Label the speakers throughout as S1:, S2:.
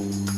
S1: you.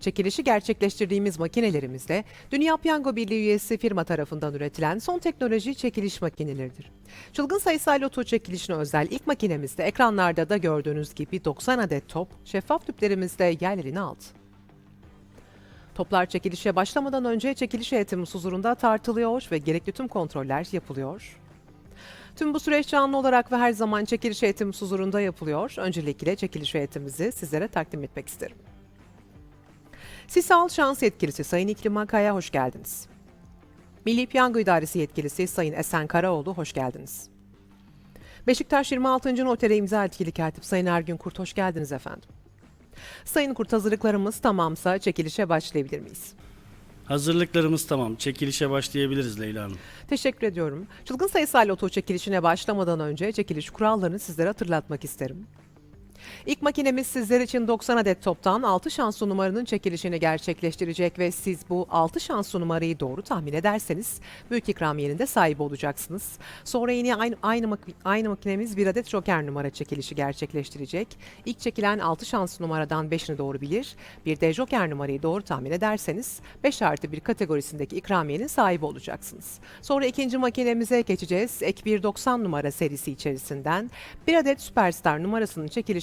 S1: Çekilişi gerçekleştirdiğimiz makinelerimizde Dünya Piyango Birliği üyesi firma tarafından üretilen son teknoloji çekiliş makineleridir. Çılgın sayısal loto çekilişine özel ilk makinemizde ekranlarda da gördüğünüz gibi 90 adet top şeffaf tüplerimizde yerlerini aldı. Toplar çekilişe başlamadan önce çekiliş heyetimiz huzurunda tartılıyor ve gerekli tüm kontroller yapılıyor. Tüm bu süreç canlı olarak ve her zaman çekiliş heyetimiz huzurunda yapılıyor. Öncelikle çekiliş heyetimizi sizlere takdim etmek isterim. Sisal Şans Yetkilisi Sayın İklim Akay'a hoş geldiniz. Milli Piyango İdaresi Yetkilisi Sayın Esen Karaoğlu hoş geldiniz. Beşiktaş 26. Notere imza etkili katip Sayın Ergün Kurt hoş geldiniz efendim. Sayın Kurt hazırlıklarımız tamamsa çekilişe başlayabilir miyiz?
S2: Hazırlıklarımız tamam. Çekilişe başlayabiliriz Leyla Hanım.
S1: Teşekkür ediyorum. Çılgın sayısal loto çekilişine başlamadan önce çekiliş kurallarını sizlere hatırlatmak isterim. İlk makinemiz sizler için 90 adet toptan 6 şanslı numaranın çekilişini gerçekleştirecek ve siz bu 6 şanslı numarayı doğru tahmin ederseniz büyük ikramiyenin de sahibi olacaksınız. Sonra yine aynı, aynı, aynı makinemiz bir adet joker numara çekilişi gerçekleştirecek. İlk çekilen 6 şanslı numaradan 5'ini doğru bilir. Bir de joker numarayı doğru tahmin ederseniz 5 artı 1 kategorisindeki ikramiyenin sahibi olacaksınız. Sonra ikinci makinemize geçeceğiz. Ek 190 numara serisi içerisinden bir adet süperstar numarasının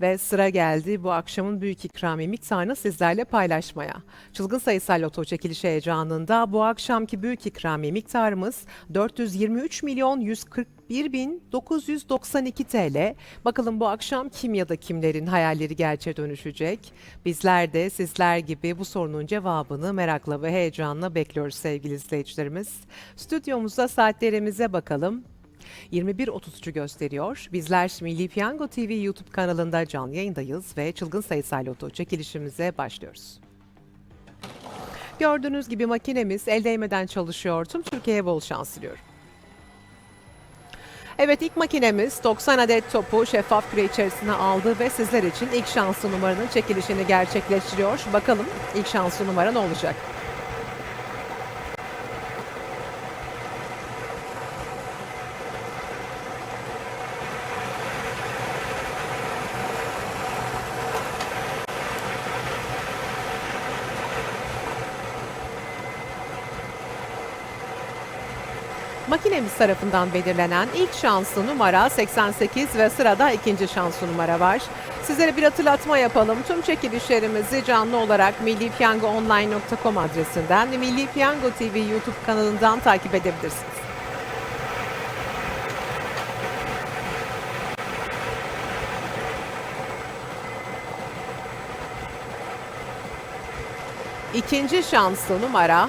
S1: Ve sıra geldi bu akşamın büyük ikramiye miktarını sizlerle paylaşmaya. Çılgın sayısal loto çekilişi heyecanında bu akşamki büyük ikramiye miktarımız 423 milyon 141 bin 992 TL. Bakalım bu akşam kim ya da kimlerin hayalleri gerçeğe dönüşecek? Bizler de sizler gibi bu sorunun cevabını merakla ve heyecanla bekliyoruz sevgili izleyicilerimiz. Stüdyomuzda saatlerimize bakalım. 21.33'ü gösteriyor. Bizler Milli Piyango TV YouTube kanalında canlı yayındayız ve çılgın sayısal loto çekilişimize başlıyoruz. Gördüğünüz gibi makinemiz el değmeden çalışıyor. Tüm Türkiye'ye bol şans diliyorum. Evet ilk makinemiz 90 adet topu şeffaf küre içerisine aldı ve sizler için ilk şanslı numaranın çekilişini gerçekleştiriyor. Bakalım ilk şanslı numara ne olacak? Makinemiz tarafından belirlenen ilk şanslı numara 88 ve sırada ikinci şanslı numara var. Sizlere bir hatırlatma yapalım. Tüm çekilişlerimizi canlı olarak millipiyangoonline.com adresinden ve Milli Piyango TV YouTube kanalından takip edebilirsiniz. İkinci şanslı numara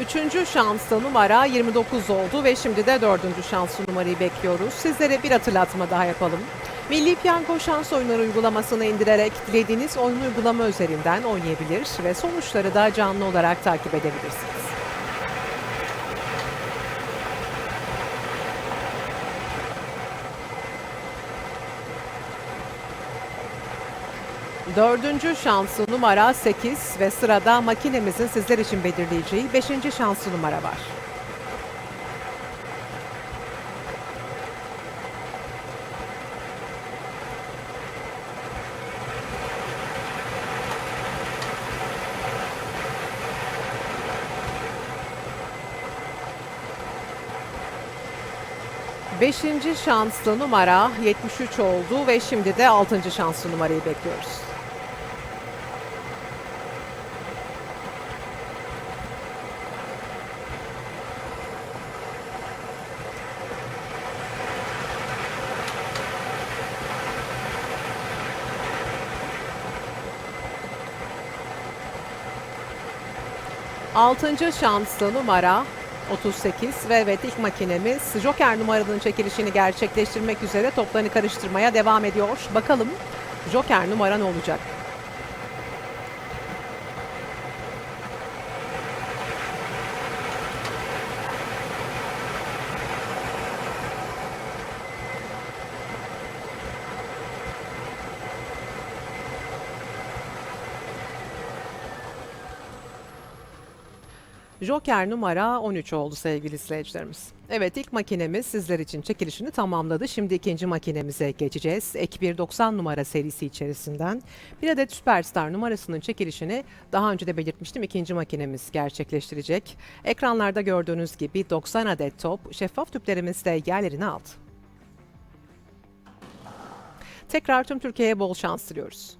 S1: Üçüncü şanslı numara 29 oldu ve şimdi de dördüncü şanslı numarayı bekliyoruz. Sizlere bir hatırlatma daha yapalım. Milli Piyango Şans Oyunları uygulamasını indirerek dilediğiniz oyun uygulama üzerinden oynayabilir ve sonuçları da canlı olarak takip edebilirsiniz. Dördüncü şansı numara 8 ve sırada makinemizin sizler için belirleyeceği beşinci şansı numara var. Beşinci şanslı numara 73 oldu ve şimdi de altıncı şanslı numarayı bekliyoruz. Altıncı şanslı numara 38 ve evet ilk makinemiz Joker numaranın çekilişini gerçekleştirmek üzere toplarını karıştırmaya devam ediyor. Bakalım Joker numara ne olacak? Joker numara 13 oldu sevgili izleyicilerimiz. Evet ilk makinemiz sizler için çekilişini tamamladı. Şimdi ikinci makinemize geçeceğiz. Ek 190 numara serisi içerisinden bir adet Superstar numarasının çekilişini daha önce de belirtmiştim. İkinci makinemiz gerçekleştirecek. Ekranlarda gördüğünüz gibi 90 adet top şeffaf tüplerimiz de yerlerini aldı. Tekrar tüm Türkiye'ye bol şans diliyoruz.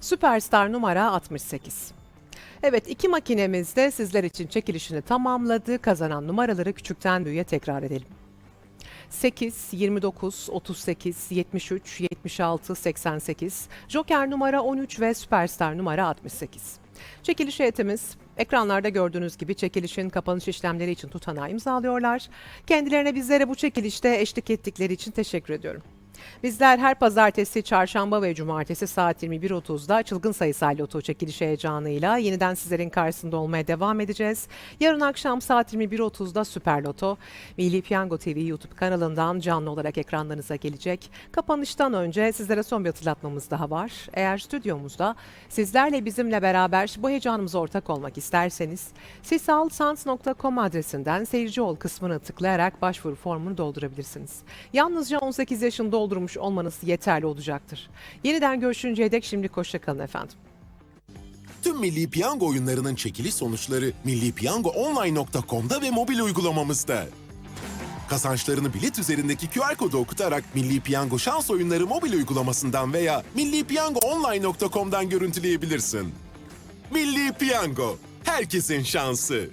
S1: Süperstar numara 68. Evet iki makinemiz de sizler için çekilişini tamamladı. Kazanan numaraları küçükten büyüğe tekrar edelim. 8, 29, 38, 73, 76, 88, Joker numara 13 ve Süperstar numara 68. Çekiliş heyetimiz ekranlarda gördüğünüz gibi çekilişin kapanış işlemleri için tutanağı imzalıyorlar. Kendilerine bizlere bu çekilişte eşlik ettikleri için teşekkür ediyorum. Bizler her pazartesi, çarşamba ve cumartesi saat 21.30'da çılgın sayısal loto çekiliş heyecanıyla yeniden sizlerin karşısında olmaya devam edeceğiz. Yarın akşam saat 21.30'da Süper Loto, Milli Piyango TV YouTube kanalından canlı olarak ekranlarınıza gelecek. Kapanıştan önce sizlere son bir hatırlatmamız daha var. Eğer stüdyomuzda sizlerle bizimle beraber bu heyecanımıza ortak olmak isterseniz sisalsans.com adresinden seyirci ol kısmını tıklayarak başvuru formunu doldurabilirsiniz. Yalnızca 18 yaşını doldurmuş olmanız yeterli olacaktır. Yeniden görüşünceye dek şimdi hoşçakalın efendim.
S3: Tüm Milli Piyango oyunlarının çekiliş sonuçları millipiyangoonline.com'da ve mobil uygulamamızda. Kazançlarını bilet üzerindeki QR kodu okutarak Milli Piyango şans oyunları mobil uygulamasından veya millipiyangoonline.com'dan görüntüleyebilirsin. Milli Piyango, herkesin şansı.